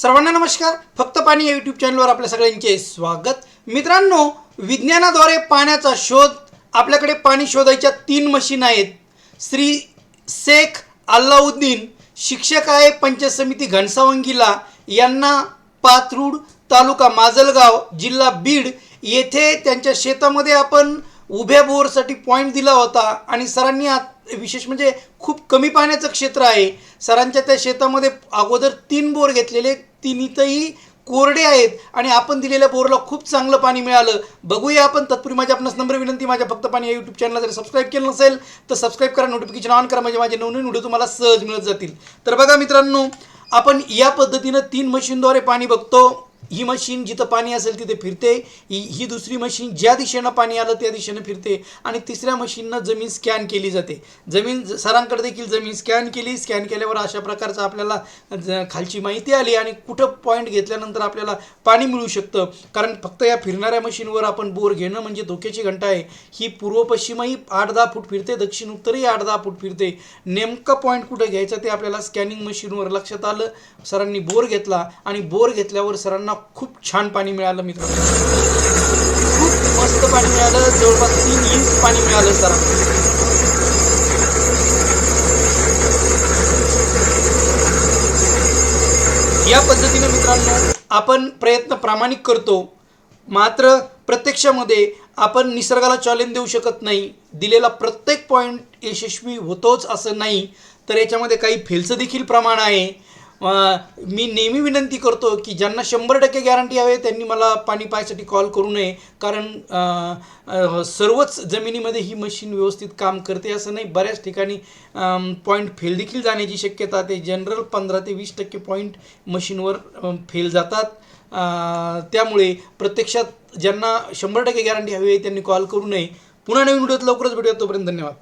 सर्वांना नमस्कार. फक्त पाणी या यूट्यूब चॅनलवर आपल्या सगळ्यांचे स्वागत. मित्रांनो विज्ञानाद्वारे पाण्याचा शोध आपल्याकडे पाणी शोधायच्या तीन मशीन आहेत. श्री शेख अल्लाउद्दीन शिक्षक आहे पंचायत समिती घनसावंगीला यांना पाथरूड तालुका माजलगाव जिल्हा बीड येथे त्यांच्या शेतामध्ये आपण उभ्या बोअरसाठी पॉईंट दिला होता आणि सरांनी आत विशेष म्हणजे खूप कमी पाण्याचं क्षेत्र आहे. सरांच्या त्या शेतामध्ये अगोदर तीन बोर घेतलेले तिन्हीतही कोरडे आहेत आणि आपण दिलेल्या बोरला खूप चांगलं पाणी मिळालं. बघूया आपण तत्पूर्वी माझ्या आपणास नंबर विनंती माझ्या फक्त पाणी या यूट्यूब चॅनलला जर सबस्क्राईब केलं नसेल तर सबस्क्राईब करा नोटिफिकेशन ऑन करा म्हणजे माझे नवनवीन व्हिडिओ तुम्हाला सहज मिळत जातील. तर बघा मित्रांनो आपण या पद्धतीनं तीन मशीनद्वारे पाणी बघतो. ही मशीन जिथं पाणी असेल तिथे फिरते. ही ही दुसरी मशीन ज्या दिशेनं पाणी आलं त्या दिशेनं फिरते. आणि तिसऱ्या मशीननं जमीन स्कॅन केली जाते. जमीन सरांकडे देखील जमीन स्कॅन केली. स्कॅन केल्यावर अशा प्रकारचं आपल्याला ज- खालची माहिती आली आणि कुठं पॉईंट घेतल्यानंतर आपल्याला पाणी मिळू शकतं. कारण फक्त या फिरणाऱ्या मशीनवर आपण बोर घेणं म्हणजे धोक्याची घंटा आहे. ही पूर्व पश्चिमही आठ दहा फूट फिरते. दक्षिण उत्तरही आठ दहा फूट फिरते. नेमका पॉईंट कुठं घ्यायचं ते आपल्याला स्कॅनिंग मशीनवर लक्षात आलं. सरांनी बोर घेतला आणि बोर घेतल्यावर सरांना खूप छान पाणी मिळालं मित्रांनो. खूप मस्त पाणी मिळालं. जवळपास तीन इंच पाणी मिळालं सर या पद्धतीने मित्रांनो आपण प्रयत्न प्रामाणिक करतो. मात्र प्रत्यक्षामध्ये आपण निसर्गाला चॅलेंज देऊ शकत नाही. दिलेला प्रत्येक पॉईंट यशस्वी होतोच असं नाही. तर याच्यामध्ये काही फेलचं देखील प्रमाण आहे. मी नेहमी विनंती करतो की ज्यांना शंभर टक्के गॅरंटी हवे त्यांनी मला पाणी पाहायसाठी कॉल करू नये. कारण सर्वच जमिनीमध्ये ही मशीन व्यवस्थित काम करते असं नाही. बऱ्याच ठिकाणी पॉईंट फेल देखील जाण्याची शक्यता ते जनरल पंधरा ते वीस टक्के पॉईंट मशीनवर फेल जातात. त्यामुळे प्रत्यक्षात ज्यांना शंभर टक्के गॅरंटी हवी आहे त्यांनी कॉल करू नये. पुन्हा नवीन व्हिडिओत लवकरच भेटूया तोपर्यंत धन्यवाद.